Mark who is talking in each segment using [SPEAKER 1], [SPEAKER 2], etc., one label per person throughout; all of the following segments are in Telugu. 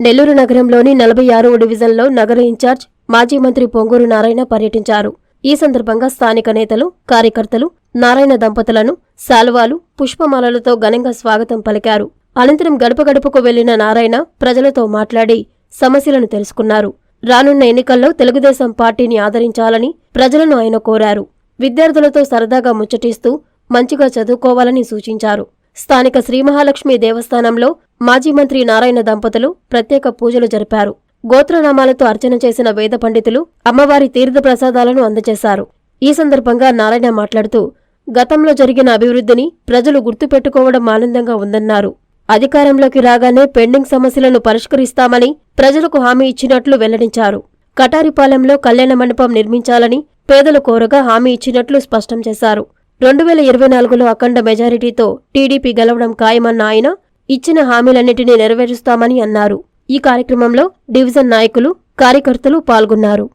[SPEAKER 1] నెల్లూరు నగరంలోని నలభై ఆరవ డివిజన్లో నగర ఇన్ఛార్జ్ మాజీ మంత్రి పొంగూరు నారాయణ పర్యటించారు. ఈ సందర్భంగా స్థానిక నేతలు కార్యకర్తలు నారాయణ దంపతులను శాలువాలు పుష్పమాలలతో ఘనంగా స్వాగతం పలికారు. అనంతరం గడప గడపకు వెళ్ళిన నారాయణ ప్రజలతో మాట్లాడి సమస్యలను తెలుసుకున్నారు. రానున్న ఎన్నికల్లో తెలుగుదేశం పార్టీని ఆదరించాలని ప్రజలను ఆయన కోరారు. విద్యార్థులతో సరదాగా ముచ్చటిస్తూ మంచిగా చదువుకోవాలని సూచించారు. స్థానిక శ్రీ మహాలక్ష్మి దేవస్థానంలో మాజీ మంత్రి నారాయణ దంపతులు ప్రత్యేక పూజలు జరిపారు. గోత్రనామాలతో అర్చన చేసిన వేద పండితులు అమ్మవారి తీర్థ ప్రసాదాలను అందజేశారు. ఈ సందర్భంగా నారాయణ మాట్లాడుతూ గతంలో జరిగిన అభివృద్ధిని ప్రజలు గుర్తుపెట్టుకోవడం ఆనందంగా ఉందన్నారు. అధికారంలోకి రాగానే పెండింగ్ సమస్యలను పరిష్కరిస్తామని ప్రజలకు హామీ ఇచ్చినట్లు వెల్లడించారు. కటారిపాలెంలో కళ్యాణ మండపం నిర్మించాలని పేదలు కోరగా హామీ ఇచ్చినట్లు స్పష్టం చేశారు. రెండు వేల ఇరవై నాలుగులో అఖండ మెజారిటీతో టీడీపీ గెలవడం ఖాయమన్న ఆయన ఇచ్చిన హామీలన్నింటినీ నెరవేరుస్తామని అన్నారు. ఈ కార్యక్రమంలో డివిజన్ నాయకులు కార్యకర్తలు పాల్గొన్నారు.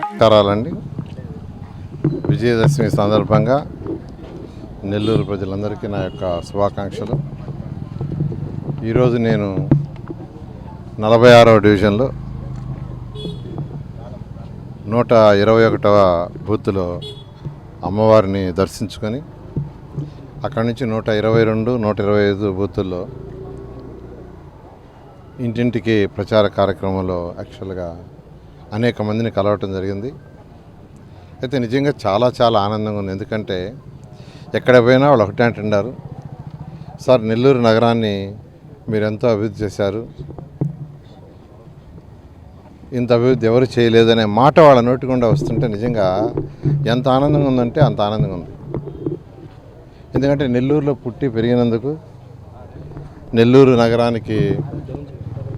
[SPEAKER 2] నమస్కారాలండి. విజయదశమి సందర్భంగా నెల్లూరు ప్రజలందరికీ నా యొక్క శుభాకాంక్షలు. ఈరోజు నేను నలభై ఆరవ డివిజన్లో నూట ఇరవై ఒకటవ బూత్లో అమ్మవారిని దర్శించుకొని అక్కడి నుంచి నూట ఇరవై రెండు నూట ఇరవై ఐదు బూతుల్లో ఇంటింటికి ప్రచార కార్యక్రమంలో యాక్చువల్గా అనేక మందిని కలవటం జరిగింది. అయితే నిజంగా చాలా చాలా ఆనందంగా ఉంది. ఎందుకంటే ఎక్కడ పోయినా వాళ్ళు ఒకటే అంటున్నారు సార్ నెల్లూరు నగరాన్ని మీరెంతో అభివృద్ధి చేశారు. ఇంత అభివృద్ధి ఎవరు చేయలేదనే మాట వాళ్ళ నోటి గుండా వస్తుంటే నిజంగా ఎంత ఆనందంగా ఉందంటే అంత ఆనందంగా ఉంది. ఎందుకంటే నెల్లూరులో పుట్టి పెరిగినందుకు నెల్లూరు నగరానికి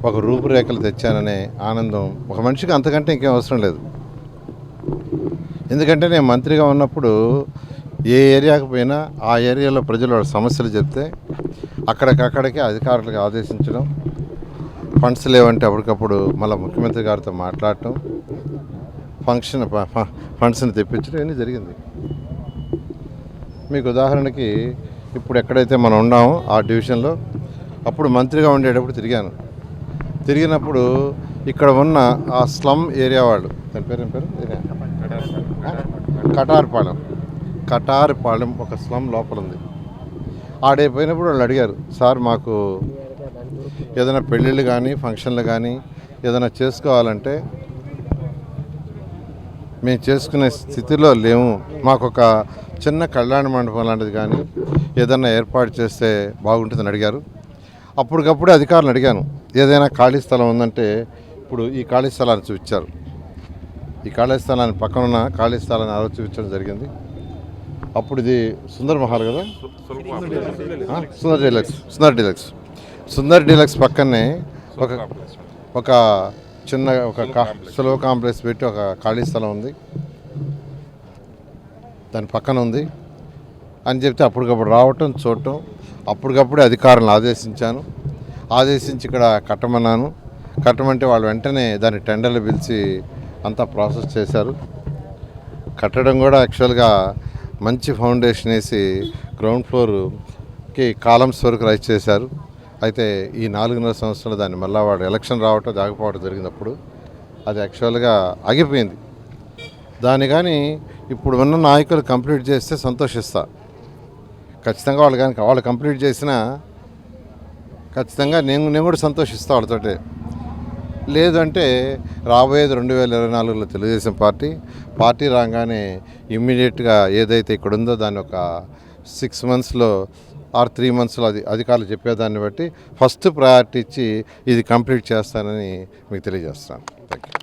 [SPEAKER 2] ఒక రూపురేఖలు తెచ్చాననే ఆనందం ఒక మనిషికి అంతకంటే ఇంకేం అవసరం లేదు. ఎందుకంటే నేను మంత్రిగా ఉన్నప్పుడు ఏ ఏరియాకు పోయినా ఆ ఏరియాలో ప్రజలు వాళ్ళ సమస్యలు చెప్తే అక్కడికక్కడికి అధికారులకు ఆదేశించడం ఫండ్స్ లేవంటే అప్పటికప్పుడు మళ్ళీ ముఖ్యమంత్రి గారితో మాట్లాడటం ఫంక్షన్ ఫండ్స్ని తెప్పించడం ఇవన్నీ జరిగింది మీకు ఉదాహరణకి ఇప్పుడు ఎక్కడైతే మనం ఉన్నామో ఆ డివిజన్లో అప్పుడు మంత్రిగా ఉండేటప్పుడు తిరిగాను తిరిగినప్పుడు ఇక్కడ ఉన్న ఆ స్లమ్ ఏరియా వాళ్ళు దాని పేరు ఏం పేరు ఏరియా? ఆ? కటార్పాలెం కటార్పాలెం ఒక స్లమ్ లోపల ఉంది ఆడైపోయినప్పుడు వాళ్ళు అడిగారు సార్ మాకు ఏదైనా పెళ్ళిళ్ళు కానీ ఫంక్షన్లు కానీ ఏదైనా చేసుకోవాలంటే మేము చేసుకునే స్థితిలో లేము. మాకు ఒక చిన్న కళ్యాణ మండపం లాంటిది కానీ ఏదైనా ఏర్పాటు చేస్తే బాగుంటుందని అడిగారు. అప్పటికప్పుడే అధికారులను అడిగాను. ఏదైనా ఖాళీ స్థలం ఉందంటే ఇప్పుడు ఈ ఖాళీ స్థలాన్ని చూపించారు. ఈ ఖాళీ స్థలాన్ని పక్కన ఉన్న ఖాళీ స్థలాన్ని ఆ రోజు చూపించడం జరిగింది. అప్పుడు ఇది సుందర్ మహల్ కదా? Sundar deluxe. Sundar deluxe. Sundar deluxe పక్కనే ఒక ఒక చిన్న ఒక సులభ కాంప్లెక్స్ పెట్టి ఒక ఖాళీ స్థలం ఉంది. దాని పక్కన ఉంది. అని చెప్తే అప్పటికప్పుడు రావటం చూడటం అప్పటికప్పుడే అధికారులను ఆదేశించాను. ఆదేశించి ఇక్కడ కట్టమన్నాను. కట్టమంటే వాళ్ళు వెంటనే దాని టెండర్లు పిలిచి అంతా ప్రాసెస్ చేశారు. కట్టడం కూడా యాక్చువల్గా మంచి ఫౌండేషన్ వేసి గ్రౌండ్ ఫ్లోర్కి కాలమ్స్ వరకు రైజ్ చేశారు. అయితే ఈ నాలుగున్నర సంవత్సరాలు దాన్ని మళ్ళీ వాడు ఎలక్షన్ రావటం జాగపోవడం జరిగినప్పుడు అది యాక్చువల్గా ఆగిపోయింది. దాన్ని కానీ ఇప్పుడు ఉన్న నాయకులు కంప్లీట్ చేస్తే సంతోషిస్తా. ఖచ్చితంగా వాళ్ళు కానీ వాళ్ళు కంప్లీట్ చేసినా ఖచ్చితంగా నేను నేను కూడా సంతోషిస్తా వాళ్ళతోటే. లేదంటే రాబోయేది రెండు వేల ఇరవై నాలుగులో తెలుగుదేశం పార్టీ పార్టీ రాగానే ఇమ్మీడియట్గా ఏదైతే ఇక్కడ ఉందో దాని ఒక సిక్స్ మంత్స్లో ఆర్ త్రీ మంత్స్లో అది అధికారులు చెప్పేదాన్ని బట్టి ఫస్ట్ ప్రయారిటీ ఇచ్చి ఇది కంప్లీట్ చేస్తానని మీకు తెలియజేస్తాను. Thank you